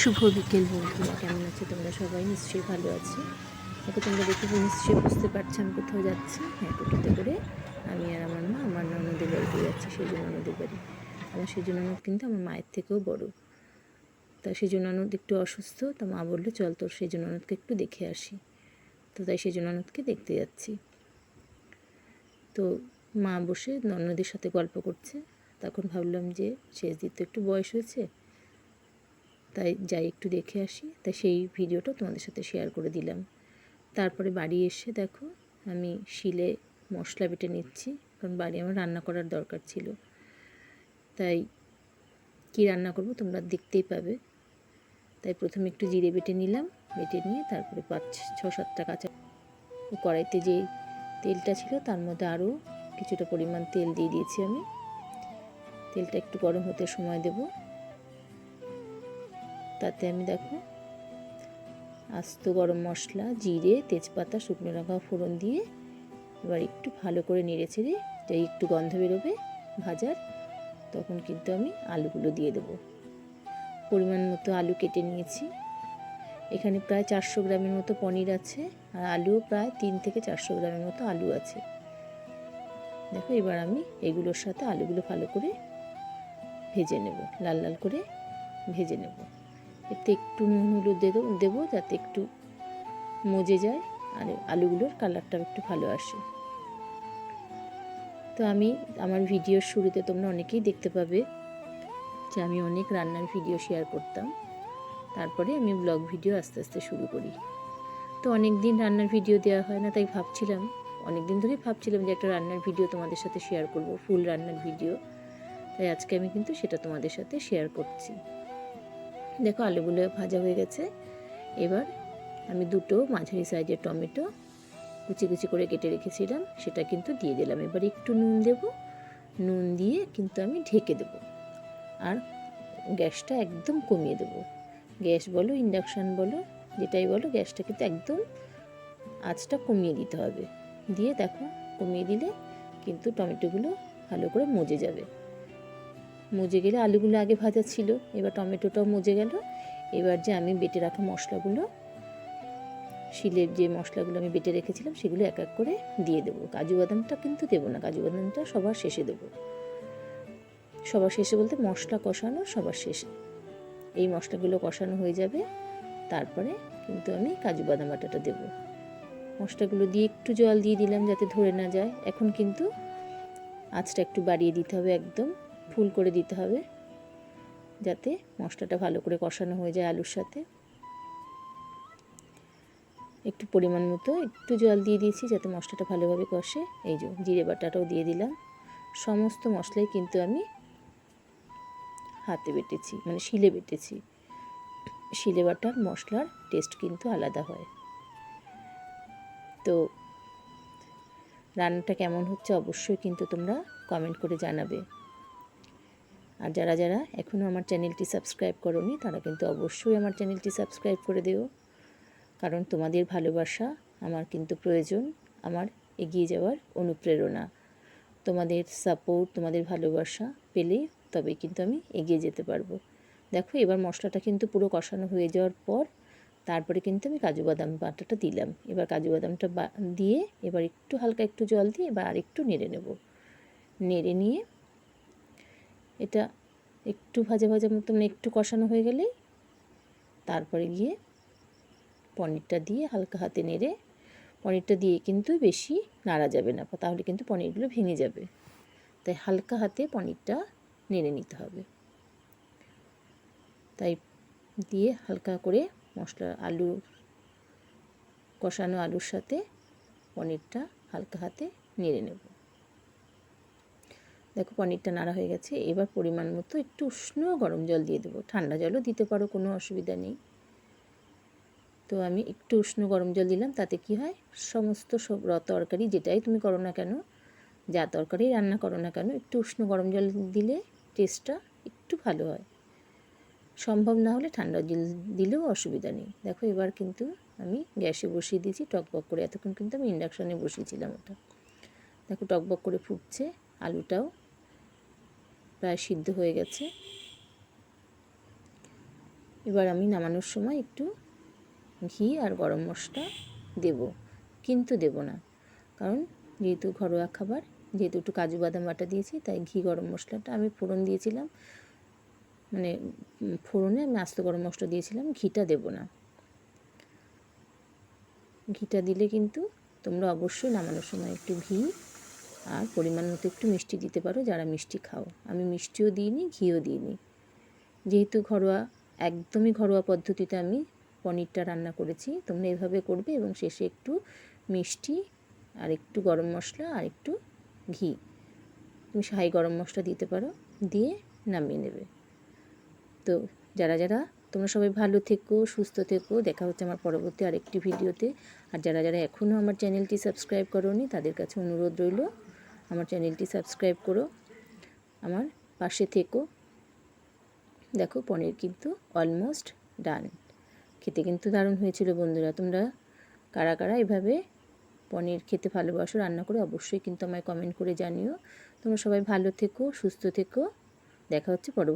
শুভ বিকেল বন্ধুরা, কেমন আছে তোমরা সবাই? নিশ্চয়ই ভালো আছো। দেখো, তোমরা দেখে নিশ্চয়ই বুঝতে পারছ আমি কোথাও যাচ্ছি। হ্যাঁ টোটোতে করে আমি আর আমার মা, আমার ননদের বাড়িতে যাচ্ছি সেই জন্য ননদের বাড়ি। আমার সেই জন্য কিন্তু আমার মায়ের থেকেও বড়। তা সেই জন্য একটু অসুস্থ, তা মা বলল, চল তোর সেই জন্য একটু দেখে আসি। তো তাই সেই জন্য দেখতে যাচ্ছি। তো মা বসে ননদের সাথে গল্প করছে। তখন ভাবলাম যে শেষ দিন তো একটু বয়স হয়েছে তাই যাই একটু দেখে আসি। তাই সেই ভিডিওটা তোমাদের সাথে শেয়ার করে দিলাম। তারপরে বাড়ি এসে দেখো, আমি শিলে মশলা বেটে নিচ্ছি, কারণ বাড়ি আমার রান্না করার দরকার ছিল। তাই কি রান্না করব তোমরা দেখতেই পাবে। তাই প্রথমে একটু জিরে বেটে নিলাম, বেটে নিয়ে তারপরে পাঁচ, ছ, সাতটা কাঁচা কড়াইতে যে তেলটা ছিল তার মধ্যে আরও কিছুটা পরিমাণ তেল দিয়ে দিয়েছি আমি। তেলটা একটু গরম হতে সময় দেবো। তাতে আমি দেখো আস্ত গরম মশলা, জিরে, তেজপাতা, শুকনো লঙ্কা ফোড়ন দিয়ে এবার একটু ভালো করে নেড়ে ছেড়ে যাই একটু গন্ধ বেরোবে ভাজার, তখন কিন্তু আমি আলুগুলো দিয়ে দেবো। পরিমাণ মতো আলু কেটে নিয়েছি। এখানে প্রায় চারশো গ্রামের মতো পনির আছে আর আলুও প্রায় তিন থেকে চারশো গ্রামের মতো আলু আছে। দেখো এবার আমি এগুলোর সাথে আলুগুলো ভালো করে ভেজে নেব, লাল লাল করে ভেজে নেব। এতে একটু নুন, হলুদ দেবো দেবো যাতে একটু মজে যায় আর আলুগুলোর কালারটাও একটু ভালো আসে। তো আমি আমার ভিডিওর শুরুতে তোমরা অনেকেই দেখতে পাবে যে আমি অনেক রান্নার ভিডিও শেয়ার করতাম। তারপরে আমি ব্লগ ভিডিও আস্তে আস্তে শুরু করি। তো অনেক দিন রান্নার ভিডিও দেওয়া হয় না, তাই ভাবছিলাম অনেক দিন ধরেই ভাবছিলাম যে একটা রান্নার ভিডিও তোমাদের সাথে শেয়ার করব, ফুল রান্নার ভিডিও। তাই আজকে আমি কিন্তু সেটা তোমাদের সাথে শেয়ার করছি। দেখো আলুগুলো ভাজা হয়ে গেছে। এবার আমি দুটো মাঝারি সাইজের টমেটো কুচি কুচি করে কেটে রেখেছিলাম, সেটা কিন্তু দিয়ে দিলাম। এবার একটু নুন দেব। নুন দিয়ে কিন্তু আমি ঢেকে দেব। আর গ্যাসটা একদম কমিয়ে দেব। গ্যাস বলো, ইন্ডাকশান বলো, যেটাই বলো, গ্যাসটা কিন্তু একদম আঁচটা কমিয়ে দিতে হবে। দিয়ে দেখো, কমিয়ে দিলে কিন্তু টমেটোগুলো ভালো করে মজে যাবে। মজে গেলে আলুগুলো আগে ভাজা ছিল, এবার টমেটোটাও মজে গেল। এবার যে আমি বেটে রাখা মশলাগুলো, শিলের যে মশলাগুলো আমি বেটে রেখেছিলাম, সেগুলো এক এক করে দিয়ে দেবো। কাজু বাদামটা কিন্তু দেবো না, কাজু বাদামটা সবার শেষে দেবো। সবার শেষে বলতে মশলা কষানো সবার শেষে। এই মশলাগুলো কষানো হয়ে যাবে, তারপরে কিন্তু আমি কাজু বাদাম বাটাটা দেবো। মশলাগুলো দিয়ে একটু জল দিয়ে দিলাম যাতে ধরে না যায়। এখন কিন্তু আঁচটা একটু বাড়িয়ে দিতে হবে একদম। ফুল করে দিতে হবে যাতে মশলাটা ভালো করে কষানো হয়ে যায় আলুর সাথে। একটু পরিমাণ মতো একটু জল দিয়ে দিয়েছি যাতে মশলাটা ভালোভাবে কষে। এই যে জিরে বাটাটাও দিয়ে দিলাম। সমস্ত মশলাই কিন্তু আমি হাতে বেটেছি মানে শিলে বেটেছি। শিলে বাটার মশলার টেস্ট কিন্তু আলাদা হয়। তো রান্নাটা কেমন হচ্ছে অবশ্যই কিন্তু তোমরা কমেন্ট করে জানাবে। আর যারা যারা এখনও আমার চ্যানেলটি সাবস্ক্রাইব করোনি, তারা কিন্তু অবশ্যই আমার চ্যানেলটি সাবস্ক্রাইব করে দিও। কারণ তোমাদের ভালোবাসা আমার কিন্তু প্রয়োজন, আমার এগিয়ে যাওয়ার অনুপ্রেরণা। তোমাদের সাপোর্ট তোমাদের ভালোবাসা পেলে তবে কিন্তু আমি এগিয়ে যেতে পারব। দেখো, এবার মশলাটা কিন্তু পুরো কষানো হয়ে যাওয়ার পর তারপরে কিন্তু আমি কাজু বাদাম বাটাটা দিলাম। এবার কাজু বাদামটা দিয়ে এবার একটু হালকা একটু জল দিয়ে এবার আর একটু নেড়ে নেব। নেড়ে নিয়ে এটা একটু ভাজা ভাজা মতো মানে একটু কষানো হয়ে গেলেই তারপরে গিয়ে পনিরটা দিয়ে হালকা হাতে নেড়ে পনিরটা দিয়ে কিন্তু বেশি নাড়া যাবে না, তাহলে কিন্তু পনিরগুলো ভেঙে যাবে। তাই হালকা হাতে পনিরটা নেড়ে নিতে হবে। তাই দিয়ে হালকা করে মশলা আলু, কষানো আলুর সাথে পনিরটা হালকা হাতে নেড়ে নেব। দেখো পনিরটা নাড়া হয়ে গেছে, এবার পরিমাণ মতো একটু উষ্ণ গরম জল দিয়ে দেবো। ঠান্ডা জলও দিতে পারো, কোনো অসুবিধা নেই। তো আমি একটু উষ্ণ গরম জল দিলাম, তাতে কি হয়? সমস্ত সব র তরকারি যেটাই তুমি করো না কেন, যা তরকারি রান্না করো না কেন, একটু উষ্ণ গরম জল দিলে টেস্টটা একটু ভালো হয়। সম্ভব না হলে ঠান্ডা জল দিলেও অসুবিধা নেই। দেখো এবার কিন্তু আমি গ্যাসে বসিয়ে দিয়েছি, টকবক করে। এতক্ষণ কিন্তু আমি ইন্ডাকশানে বসিয়েছিলাম ওটা। দেখো টকবক করে ফুটছে, আলুটাও প্রায় সিদ্ধ হয়ে গেছে। এবার আমি নামানোর সময় একটু ঘি আর গরম মশলা দেব, কিন্তু দেব না। কারণ যেহেতু ঘরোয়া খাবার, যেহেতু একটু কাজু বাদাম বাটা দিয়েছি, তাই ঘি গরম মশলাটা আমি ফোড়ন দিয়েছিলাম। মানে ফোড়নে আমি আস্ত গরম মশলা দিয়েছিলাম, ঘিটা দেব না। ঘিটা দিলে কিন্তু তোমরা অবশ্যই নামানোর সময় একটু ঘি আর পরিমাণ মতো একটু মিষ্টি দিতে পারো, যারা মিষ্টি খাও। আমি মিষ্টিও দিইনি, ঘিও দিইনি। যেহেতু ঘরোয়া, একদমই ঘরোয়া পদ্ধতিতে আমি পনিরটা রান্না করেছি, তোমরা এভাবে করবে এবং শেষে একটু মিষ্টি, আর একটু গরম মশলা, আর একটু ঘি। তুমি শাহি গরম মশলা দিতে পারো, দিয়ে নামিয়ে নেবে। তো যারা যারা, তোমরা সবাই ভালো থেকো, সুস্থ থেকো, দেখা হচ্ছে আমার পরবর্তী আরেকটি ভিডিওতে। আর যারা যারা এখনও আমার চ্যানেলটি সাবস্ক্রাইব করোনি, তাদের কাছে অনুরোধ রইল আমার চ্যানেলটি সাবস্ক্রাইব করো। আমার পাশে থেকো। দেখো, পনির কিন্তু অলমোস্ট ডান খেতে কিন্তু দারুণ হয়েছিল বন্ধুরা। তোমরা কারা কারা এভাবে পনির খেতে ভালোবাসো, রান্না করে, অবশ্যই কিন্তু আমায় কমেন্ট করে জানিও। তোমরা সবাই ভালো থেকো, সুস্থ থেকো। দেখা হচ্ছে পরবর্তী